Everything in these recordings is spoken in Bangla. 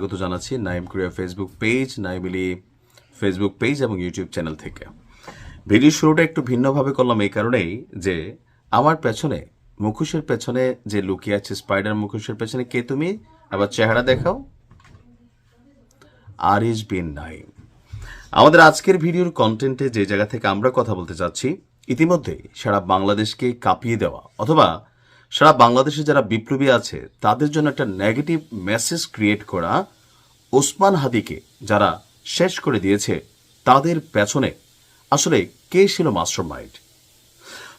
স্বাগত জানাচ্ছি নাইম কোরিয়া ফেসবুক পেজ নাইমিলি ফেসবুক পেজ এবং ইউটিউব চ্যানেল থেকে। ভিডিও শুরুটা একটু ভিন্নভাবে করলাম এই কারণেই যে আমার পেছনে, মুখোশের পেছনে যে লুকিয়ে আছে স্পাইডার মুখোশের পেছনে কে তুমি? আবার চেহারা দেখাও। আরিজ বিন নাইম। আমাদের আজকের ভিডিওর কন্টেন্টে যে জায়গা থেকে আমরা কথা বলতে চাচ্ছি, ইতিমধ্যে সারা বাংলাদেশকে কাঁপিয়ে দেওয়া অথবা সারা বাংলাদেশে যারা বিপ্লবী আছে, তাদের জন্য একটা নেগেটিভ মেসেজ ক্রিয়েট করা ওসমান হাদিকে যারা শেষ করে দিয়েছে, তাদের পেছনে আসলে কে ছিল মাস্টার মাইন্ড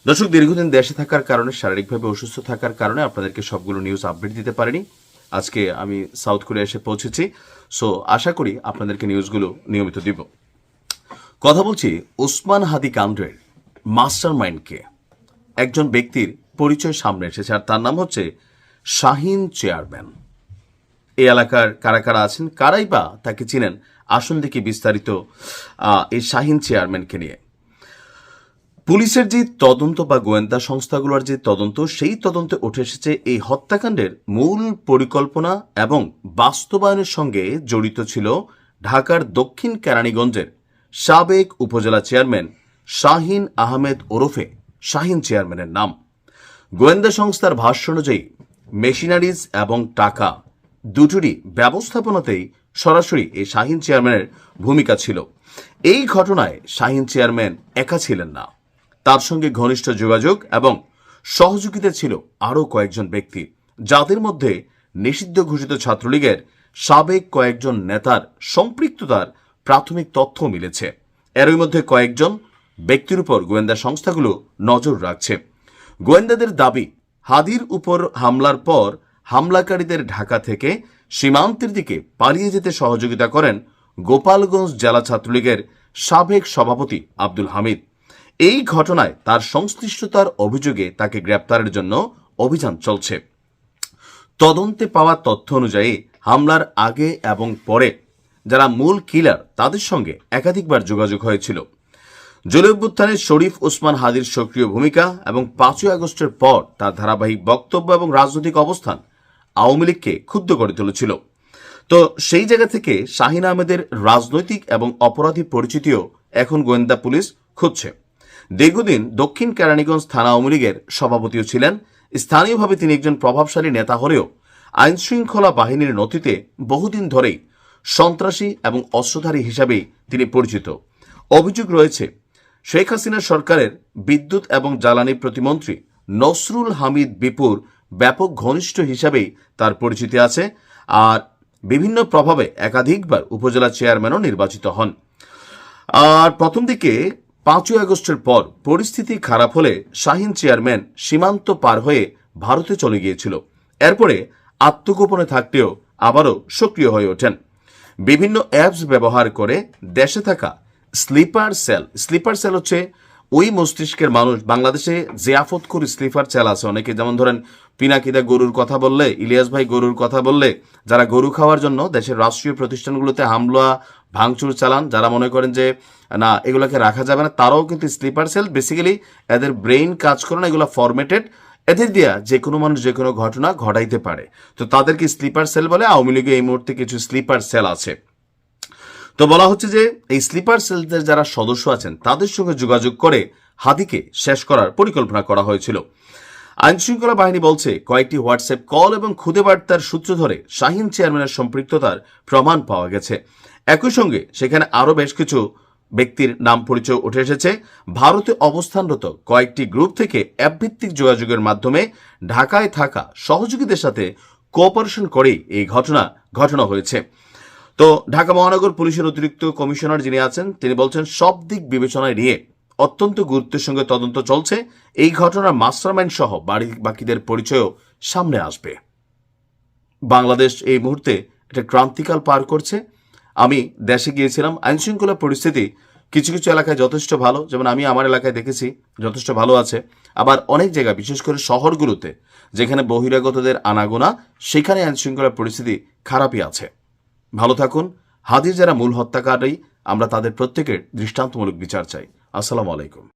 দর্শক, দীর্ঘদিন দেশে থাকার কারণে, শারীরিকভাবে অসুস্থ থাকার কারণে আপনাদেরকে সবগুলো নিউজ আপডেট দিতে পারিনি। আজকে আমি সাউথ কোরিয়া এসে পৌঁছেছি। সো আশা করি আপনাদেরকে নিউজগুলো নিয়মিত দিব। কথা বলছি ওসমান হাদি কান্ডের মাস্টার মাইন্ডকে একজন ব্যক্তির পরিচয় সামনে এসেছে, আর তার নাম হচ্ছে শাহিন চেয়ারম্যান। এই এলাকার কারা কারা আছেন, কারাই বা তাকে চিনেন? আসুন দেখি বিস্তারিত এই শাহিন চেয়ারম্যানকে নিয়ে। পুলিশের যে তদন্ত বা গোয়েন্দা সংস্থাগুলোর যে তদন্ত, সেই তদন্তে উঠে এসেছে এই হত্যাকাণ্ডের মূল পরিকল্পনা এবং বাস্তবায়নের সঙ্গে জড়িত ছিল ঢাকার দক্ষিণ কেরানীগঞ্জের সাবেক উপজেলা চেয়ারম্যান শাহিন আহমেদ ওরফে শাহিন চেয়ারম্যানের নাম। গোয়েন্দা সংস্থার ভাষ্য অনুযায়ী, মেশিনারিজ এবং টাকা দুটোরই ব্যবস্থাপনাতেই সরাসরি এই শাহিন চেয়ারম্যানের ভূমিকা ছিল। এই ঘটনায় শাহিন চেয়ারম্যান একা ছিলেন না। তার সঙ্গে ঘনিষ্ঠ যোগাযোগ এবং সহযোগিতা ছিল আরও কয়েকজন ব্যক্তি, যাদের মধ্যে নিষিদ্ধ ঘোষিত ছাত্রলীগের সাবেক কয়েকজন নেতার সম্পৃক্ততার প্রাথমিক তথ্য মিলেছে। এরই মধ্যে কয়েকজন ব্যক্তির উপর গোয়েন্দা সংস্থাগুলো নজর রাখছে। গোয়েন্দাদের দাবি, হাদির উপর হামলার পর হামলাকারীদের ঢাকা থেকে সীমান্তের দিকে পালিয়ে যেতে সহযোগিতা করেন গোপালগঞ্জ জেলা ছাত্রলীগের সাবেক সভাপতি আব্দুল হামিদ। এই ঘটনায় তার সংশ্লিষ্টতার অভিযোগে তাকে গ্রেপ্তারের জন্য অভিযান চলছে। তদন্তে পাওয়া তথ্য অনুযায়ী হামলার আগে এবং পরে যারা মূল কিলার তাদের সঙ্গে একাধিকবার যোগাযোগ হয়েছিল। জলিউদ্থানের শরীফ ওসমান হাদির সক্রিয় ভূমিকা এবং পাঁচই আগস্টের পর তার ধারাবাহিক বক্তব্য এবং রাজনৈতিক অবস্থান আওয়ামী লীগকে ক্ষুব্ধ করে তুলেছিল। তো সেই জায়গা থেকে শাহিন আহমেদের রাজনৈতিক এবং অপরাধী পরিচিতিও এখন গোয়েন্দা পুলিশ খুঁজছে। দীর্ঘদিন দক্ষিণ কেরানীগঞ্জ থানা আওয়ামী লীগের সভাপতিও ছিলেন। স্থানীয়ভাবে তিনি একজন প্রভাবশালী নেতা হলেও আইন শৃঙ্খলা বাহিনীর নথিতে বহুদিন ধরেই সন্ত্রাসী এবং অস্ত্রধারী হিসাবেই তিনি পরিচিত। অভিযোগ রয়েছে শেখ হাসিনা সরকারের বিদ্যুৎ এবং জ্বালানি প্রতিমন্ত্রী নসরুল হামিদ বিপুর ব্যাপক ঘনিষ্ঠ হিসাবেই তার পরিচিতি আছে আর বিভিন্ন প্রভাবে একাধিকবার উপজেলা চেয়ারম্যানও নির্বাচিত হন। আর প্রথম দিকে পাঁচই আগস্টের পর পরিস্থিতি খারাপ হলে শাহিন চেয়ারম্যান সীমান্ত পার হয়ে ভারতে চলে গিয়েছিল। এরপরে আত্মগোপনে থাকতেও আবারও সক্রিয় হয়ে ওঠেন। বিভিন্ন অ্যাপস ব্যবহার করে দেশে থাকা স্লিপার সেল। স্লিপার সেল হচ্ছে ওই মস্তিষ্কের মানুষ, বাংলাদেশে জিয়াফত করে স্লিপার সেল আছে, অনেকে যেমন ধরেন পিনাকিদা গরুর কথা বললে, ইলিয়াস ভাই গরুর কথা বললে, যারা গরু খাওয়ার জন্য দেশের রাষ্ট্রীয় প্রতিষ্ঠানগুলোতে হামলা, ভাঙচুর চালান, যারা মনে করেন যে, না, এগুলোকে রাখা যাবে না, তারাও কিন্তু স্লিপার সেল। বেসিক্যালি এদের ব্রেইন কাজ করে না, এগুলো ফরম্যাটেড এদের দিয়া যে কোনো মানুষ যে কোনো ঘটনা ঘটাইতে পারে। তো তাদেরকে স্লিপার সেল বলে, আওয়ামী লীগে এই মুহূর্তে কিছু স্লিপার সেল আছে। তো বলা হচ্ছে যে এই স্লিপার সেলদের যারা সদস্য আছেন, তাদের সঙ্গে যোগাযোগ করে হাদিকে শেষ করার পরিকল্পনা করা হয়েছিল। আইনশৃঙ্খলা বাহিনী বলছে, কয়েকটি হোয়াটসঅ্যাপ কল এবং খুদে বার্তার সূত্র ধরে শাহিন চেয়ারম্যানের সম্পৃক্ততার প্রমাণ পাওয়া গেছে। একই সঙ্গে সেখানে আরও বেশ কিছু ব্যক্তির নাম পরিচয় উঠে এসেছে। ভারতে অবস্থানরত কয়েকটি গ্রুপ থেকে অ্যাপভিত্তিক যোগাযোগের মাধ্যমে ঢাকায় থাকা সহযোগীদের সাথে কোঅপারেশন করেই এই ঘটনা ঘটনা হয়েছে। তো ঢাকা মহানগর পুলিশের অতিরিক্ত কমিশনার যিনি আছেন, তিনি বলছেন, সব দিক বিবেচনায় নিয়ে অত্যন্ত গুরুত্বের সঙ্গে তদন্ত চলছে। এই ঘটনার মাস্টারমাইন্ড সহ বাড়ি বাকিদের পরিচয়ও সামনে আসবে। বাংলাদেশ এই মুহূর্তে একটা ক্রান্তিকাল পার করছে। আমি দেশে গিয়েছিলাম, আইনশৃঙ্খলা পরিস্থিতি কিছু কিছু এলাকায় যথেষ্ট ভালো। যেমন আমি আমার এলাকায় দেখেছি, যথেষ্ট ভালো আছে। আবার অনেক জায়গা বিশেষ করে শহরগুলোতে, যেখানে বহিরাগতদের আনাগোনা, সেখানে আইনশৃঙ্খলা পরিস্থিতি খারাপই আছে। ভালো থাকুন। হাদির যারা মূল হত্যাকারী আমরা তাদের প্রত্যেকের দৃষ্টান্তমূলক বিচার চাই। আসসালামু আলাইকুম।